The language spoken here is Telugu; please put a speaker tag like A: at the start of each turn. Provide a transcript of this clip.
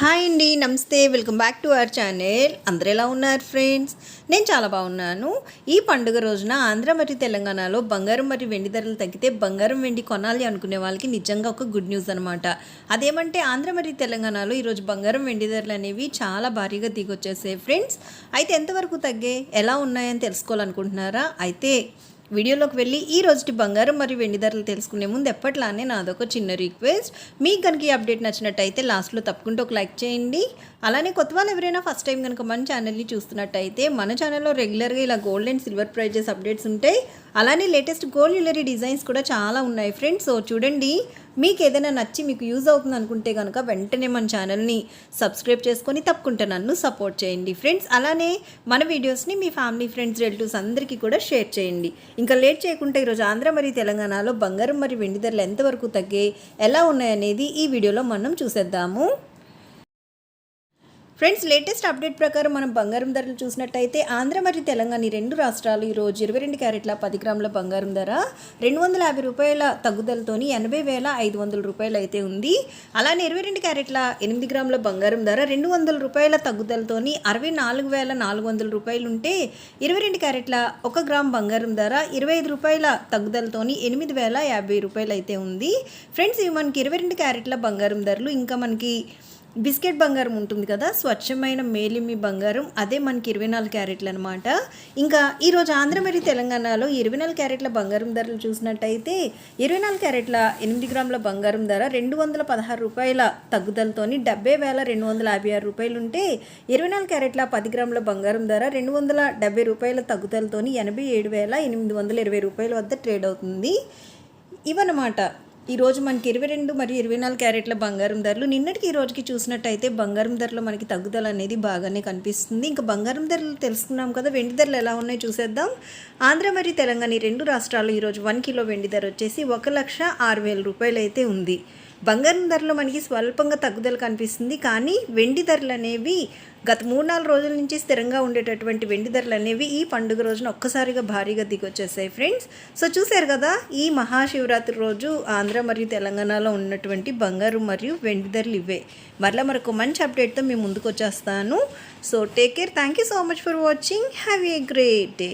A: హాయ్ అండి నమస్తే. Welcome back to our channel. అందరు ఎలా ఉన్నారు ఫ్రెండ్స్? నేను చాలా బాగున్నాను. ఈ పండుగ రోజున ఆంధ్ర మరియు తెలంగాణలో బంగారం మరియు వెండి ధరలు తగ్గితే బంగారం వెండి కొనాలి అనుకునే వాళ్ళకి నిజంగా ఒక గుడ్ న్యూస్ అనమాట అదేమంటే ఆంధ్ర మరియు తెలంగాణలో ఈరోజు బంగారం వెండి ధరలు అనేవి చాలా భారీగా దిగొచ్చేసాయి ఫ్రెండ్స్. అయితే ఎంతవరకు తగ్గే ఎలా ఉన్నాయని తెలుసుకోవాలనుకుంటున్నారా? అయితే వీడియోలోకి వెళ్ళి ఈ రోజుటి బంగారం మరియు వెండి ధరలు తెలుసుకునే ముందు ఎప్పట్లానే నాదొక చిన్న రిక్వెస్ట్ మీకు కనుక ఈ అప్డేట్ నచ్చినట్టయితే లాస్ట్లో తప్పకుండా ఒక లైక్ చేయండి. అలానే కొత్త వాళ్ళు ఎవరైనా ఫస్ట్ టైం కనుక మన ఛానల్ని చూస్తున్నట్టయితే మన ఛానల్లో రెగ్యులర్గా ఇలా gold and silver prices updates ఉంటాయి. అలానే లేటెస్ట్ గోల్డ్ జ్యువెలరీ డిజైన్స్ కూడా చాలా ఉన్నాయి ఫ్రెండ్స్ సో చూడండి. మీకు ఏదైనా నచ్చి మీకు యూజ్ అవుతుంది అనుకుంటే కనుక వెంటనే మన ఛానల్ని సబ్స్క్రైబ్ చేసుకొని తప్పకుండా నన్ను సపోర్ట్ చేయండి ఫ్రెండ్స్. అలానే మన వీడియోస్ని మీ ఫ్యామిలీ ఫ్రెండ్స్ రిలేటివ్స్ అందరికీ కూడా షేర్ చేయండి. ఇంకా లేట్ చేయకుండా ఈరోజు ఆంధ్ర మరియు తెలంగాణలో బంగారం మరియు వెండి ధరలు ఎంతవరకు తగ్గాయి ఎలా ఉన్నాయనేది ఈ వీడియోలో మనం చూసేద్దాము. ఫ్రెండ్స్ లేటెస్ట్ అప్డేట్ ప్రకారం మనం బంగారం ధరలు చూసినట్టయితే ఆంధ్ర మరియు తెలంగాణ ఈ రెండు రాష్ట్రాలు ఈరోజు ఇరవై రెండు క్యారెట్ల పది గ్రాముల బంగారం ధర రెండు వందల యాభై రూపాయల తగ్గుదలతోని ఎనభై వేల ఐదు వందల రూపాయలు అయితే ఉంది. అలానే ఇరవై రెండు క్యారెట్ల ఎనిమిది గ్రాముల బంగారం ధర రెండు వందల రూపాయల తగ్గుదలతోని అరవై నాలుగు వేల నాలుగు వందల రూపాయలు ఉంటే ఇరవై రెండు క్యారెట్ల ఒక గ్రామ్ బంగారం ధర ఇరవై ఐదు రూపాయల తగ్గుదలతోని ఎనిమిది వేల యాభై రూపాయలు అయితే ఉంది. ఫ్రెండ్స్ ఇవి మనకి ఇరవై రెండు క్యారెట్ల బంగారం ధరలు ఇంకా మనకి బిస్కెట్ బంగారం ఉంటుంది కదా స్వచ్ఛమైన మేలిమి బంగారం అదే మనకి ఇరవై నాలుగు క్యారెట్లు అనమాట ఇంకా ఈరోజు ఆంధ్ర మరియు తెలంగాణలో ఇరవై నాలుగు క్యారెట్ల బంగారం ధరలు చూసినట్టయితే ఇరవై నాలుగు క్యారెట్ల ఎనిమిది గ్రాముల బంగారం ధర రెండు వందల పదహారు రూపాయల తగ్గుదలతోని డెబ్బై వేల రెండు వందల యాభై ఆరు రూపాయలు ఉంటే ఇరవై నాలుగు క్యారెట్ల పది గ్రాముల బంగారం ధర రెండు వందల డెబ్బై రూపాయల తగ్గుదలతోని ఎనభై ఏడు వేల ఎనిమిది వందల ఇరవై రూపాయల వద్ద ట్రేడ్ అవుతుంది. ఇవన్నమాట. ఈరోజు మనకి ఇరవై రెండు మరియు ఇరవై నాలుగు క్యారెట్ల బంగారం ధరలు. నిన్నటికి ఈ రోజుకి చూసినట్టయితే బంగారం ధరలు మనకి తగ్గుదల అనేది బాగానే కనిపిస్తుంది. ఇంకా బంగారం ధరలు తెలుసుకున్నాం కదా వెండి ధరలు ఎలా ఉన్నాయో చూసేద్దాం. ఆంధ్ర మరియు తెలంగాణ ఈ రెండు రాష్ట్రాలు ఈరోజు వన్ కిలో వెండి ధర వచ్చేసి ఒక లక్ష ఆరు వేల రూపాయలు అయితే ఉంది. బంగారం ధరలు మనకి స్వల్పంగా తగ్గుదల కనిపిస్తుంది. కానీ వెండి ధరలు అనేవి గత మూడు నాలుగు రోజుల నుంచి స్థిరంగా ఉండేటటువంటి వెండి ధరలు అనేవి ఈ పండుగ రోజున ఒక్కసారిగా భారీగా దిగొచ్చేసాయి ఫ్రెండ్స్. సో చూశారు కదా ఈ మహాశివరాత్రి రోజు ఆంధ్ర మరియు తెలంగాణలో ఉన్నటువంటి బంగారు మరియు వెండి ధరలు ఇవే. మరలా మరొక మంచి అప్డేట్తో మేము ముందుకు వచ్చేస్తాను. So take care thank you so much for watching have a great day